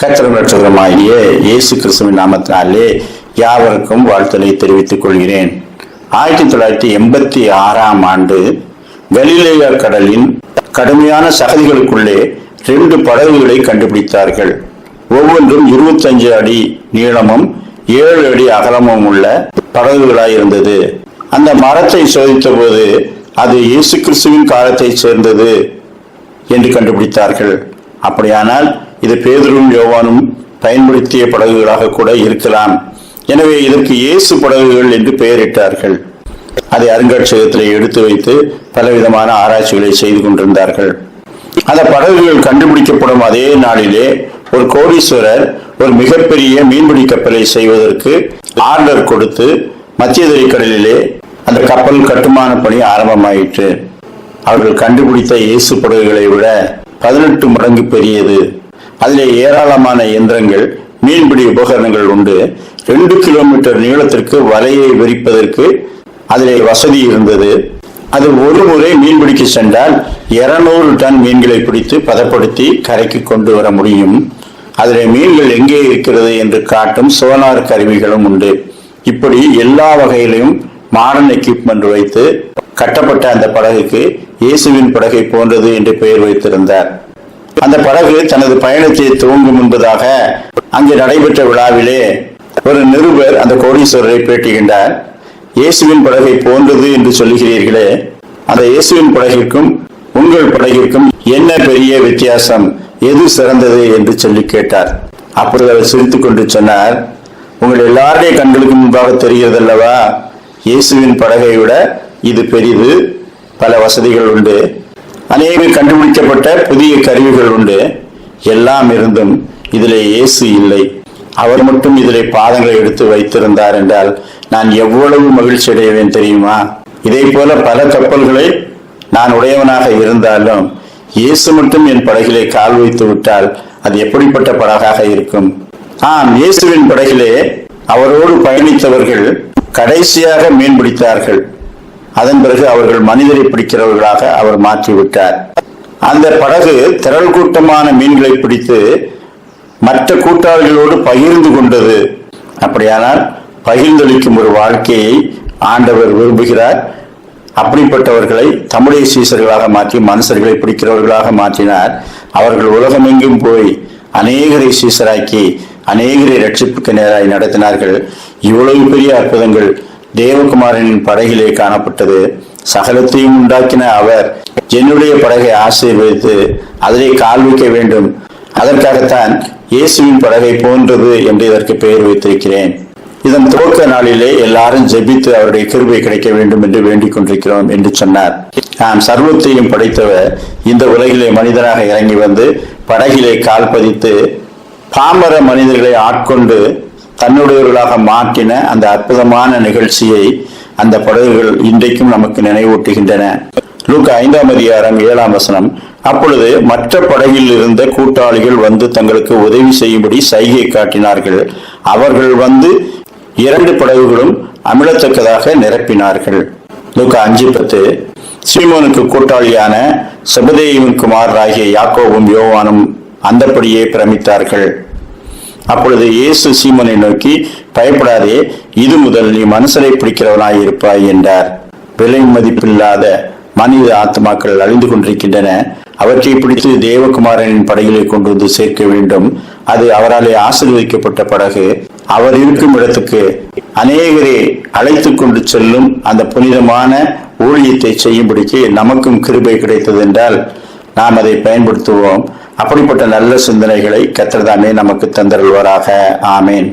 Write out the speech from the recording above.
கத்திரம் ரட்சகரமாகிய இயேசு கிறிஸ்துவின் நாமத்தினாலே யாவருக்கும் வாழ்த்தலை தெரிவித்துக் கொள்கிறேன். ஆயிரத்தி தொள்ளாயிரத்தி எண்பத்தி ஆறாம் ஆண்டு கலிலேயா கடலின் கடுமையான சகதிகளுக்குள்ளே ரெண்டு படகுகளை கண்டுபிடித்தார்கள். ஒவ்வொன்றும் இருபத்தஞ்சு அடி நீளமும் ஏழு அடி அகலமும் உள்ள படகுகளாய் இருந்தது அந்த மரத்தை சோதித்த போது அது இயேசு கிறிஸ்துவின் காலத்தைச் சேர்ந்தது என்று கண்டுபிடித்தார்கள். அப்படியானால் இது பேதரும் யோவானும் பயன்படுத்திய படகுகளாக கூட இருக்கலாம். எனவே இதற்கு இயேசு படகுகள் என்று பெயரிட்டார்கள். அதை அருங்காட்சியகத்தில் எடுத்து வைத்து பலவிதமான ஆராய்ச்சிகளை செய்து கொண்டிருந்தார்கள். அந்த படகுகள் கண்டுபிடிக்கப்படும் அதே நாளிலே ஒரு கோடீஸ்வரர் ஒரு மிகப்பெரிய மீன்பிடி கப்பலை செய்வதற்கு ஆர்டர் கொடுத்து மத்திய கடலிலே அந்த கப்பல் கட்டுமான பணி ஆரம்பமாயிற்று. அவர்கள் கண்டுபிடித்த இயேசு படகுகளை விட பதினெட்டு மடங்கு பெரியது. அதிலே ஏராளமான இயந்திரங்கள் மீன்பிடி உபகரணங்கள் உண்டு. ரெண்டு கிலோமீட்டர் நீளத்திற்கு வலையை விரிப்பதற்கு அதிலே வசதி இருந்தது. அது ஒரு முறை மீன்பிடிக்க சென்றால் 200 டன் மீன்களை பிடித்து பதப்படுத்தி கரைக்கு கொண்டு வர முடியும். அதில் மீன்கள் எங்கே இருக்கிறது என்று காட்டும் சோனார் கருவிகளும் உண்டு. இப்படி எல்லா வகையிலும் மாடர்ன் எக்யூப்மெண்ட் வைத்து கட்டப்பட்ட அந்த படகுக்கு இயேசுவின் படகை போன்றது என்று பெயர் வைத்திருந்தார். அந்த படகு தனது பயணத்தை துவங்கும் முன்பதாக அங்கு நடைபெற்ற விழாவிலே ஒரு நிருபர் அந்த கோடீஸ்வரரை பேட்டுகின்றார் இயேசுவின் படகை போன்றது என்று சொல்லுகிறீர்களே அந்த இயேசுவின் படகிற்கும் உங்கள் படகிற்கும் என்ன பெரிய வித்தியாசம் எது சிறந்தது என்று சொல்லி கேட்டார். அப்பொழுது அவர் சிரித்துக் கொண்டு சொன்னார் உங்கள் எல்லாருடைய கண்களுக்கு முன்பாக தெரிகிறதல்லவா? இயேசுவின் படகை விட இது பெரிது. பல வசதிகள் உண்டு. அநேக கண்டுபிடிக்கப்பட்ட புதிய கருவிகள் உண்டு. எல்லாம் இருந்தும் இதிலே இயேசு இல்லை. அவர் மட்டும் இதிலே பாதங்களை எடுத்து வைத்திருந்தார் என்றால் நான் எவ்வளவு மகிழ்ச்சி அடைவேன் தெரியுமா? இதே போல பல கப்பல்களை நான் உடையவனாக இருந்தாலும் இயேசு மட்டும் என் படகிலே கால் வைத்து விட்டால் அது எப்படிப்பட்ட படகாக இருக்கும்? ஆம் இயேசுவின் படகிலே அவரோடு பயணித்தவர்கள் கடைசியாக மீன் பிடித்தார்கள். அதன் பிறகு அவர்கள் மனிதரை பிடிக்கிறவர்களாக அவர் மாற்றிவிட்டார். அந்த படகு திரள் கூட்டமான மீன்களை பிடித்து மற்ற கூட்டாளிகளோடு பகிர்ந்து கொண்டது. அப்படியானால் பகிர்ந்தளிக்கும் ஒரு வாழ்க்கையை ஆண்டவர் விரும்புகிறார். அப்படிப்பட்டவர்களை தமிழக சீசர்களாக மாற்றி மனுஷர்களை பிடிக்கிறவர்களாக மாற்றினார். அவர்கள் உலகமெங்கும் போய் அநேகரை சீசராக்கி அநேகரை ரட்சிப்புக்கு நேராய் நடத்தினார்கள். இவ்வளவு பெரிய அற்புதங்கள் தேவகுமாரனின் படகிலே காணப்பட்டது. சகலத்தையும் உண்டாக்கின அவர் என்னுடைய படகை ஆசீர்வதித்து அதிலே கால் வைக்க வேண்டும். அதற்காகத்தான் இயேசுவின் படகை போன்றது என்று இதற்கு பெயர் வைத்திருக்கிறேன். இதன் துவக்க நாளிலே எல்லாரும் ஜெபித்து அவருடைய கிருபை கிடைக்க வேண்டும் என்று வேண்டிக் கொண்டிருக்கிறோம் என்று சொன்னார். நாம் சர்வத்தையும் படைத்தவர் இந்த உலகிலே மனிதனாக இறங்கி வந்து படகிலே கால் பதித்து பாமர மனிதர்களை ஆட்கொண்டு தன்னுடையவர்களாக மாற்றின அந்த அற்புதமான நிகழ்ச்சியை அந்த படகுகள் இன்றைக்கும் நமக்கு நினைவூட்டுகின்றன. லூக்கா ஐந்தாம் அதிகாரம் ஏழாம் வசனம். அப்பொழுது மற்ற படகில் இருந்த கூட்டாளிகள் வந்து தங்களுக்கு உதவி செய்யும்படி சைகை காட்டினார்கள். அவர்கள் வந்து இரண்டு படகுகளும் அமிழத்தக்கதாக நிரப்பினார்கள். லூக்கா அஞ்சு பத்து. சீமோனுக்கு கூட்டாளியான செபதேயுவின் குமாரராகிய யாக்கோவும் யோவானும் அந்தப்படியே பிரமித்தார்கள். அப்பொழுது இயேசு சீமனை நோக்கி பயப்படாதே இது முதல் நீ மனுஷரை பிடிக்கிறவனாய் இருப்பாய் என்றார். விலை மதிப்பில்லாத மனித ஆத்மாக்கள் அழிந்து கொண்டிருக்கின்றன. அவற்றை பிடித்து தேவகுமாரனின் படைகளை கொண்டு வந்து சேர்க்க வேண்டும். அது அவராலே ஆசீர்வதிக்கப்பட்ட படகு அவர் இருக்கும் இடத்துக்கு அநேகரே அழைத்து கொண்டு செல்லும் அந்த புனிதமான ஊழியத்தை செய்யும்படிக்கு நமக்கும் கிருபை கிடைத்தது என்றால் நாம் அதை பயன்படுத்துவோம். அப்படிப்பட்ட நல்ல சிந்தனைகளை கத்திரதாமே நமக்கு தந்தருள்வராக. ஆமேன்.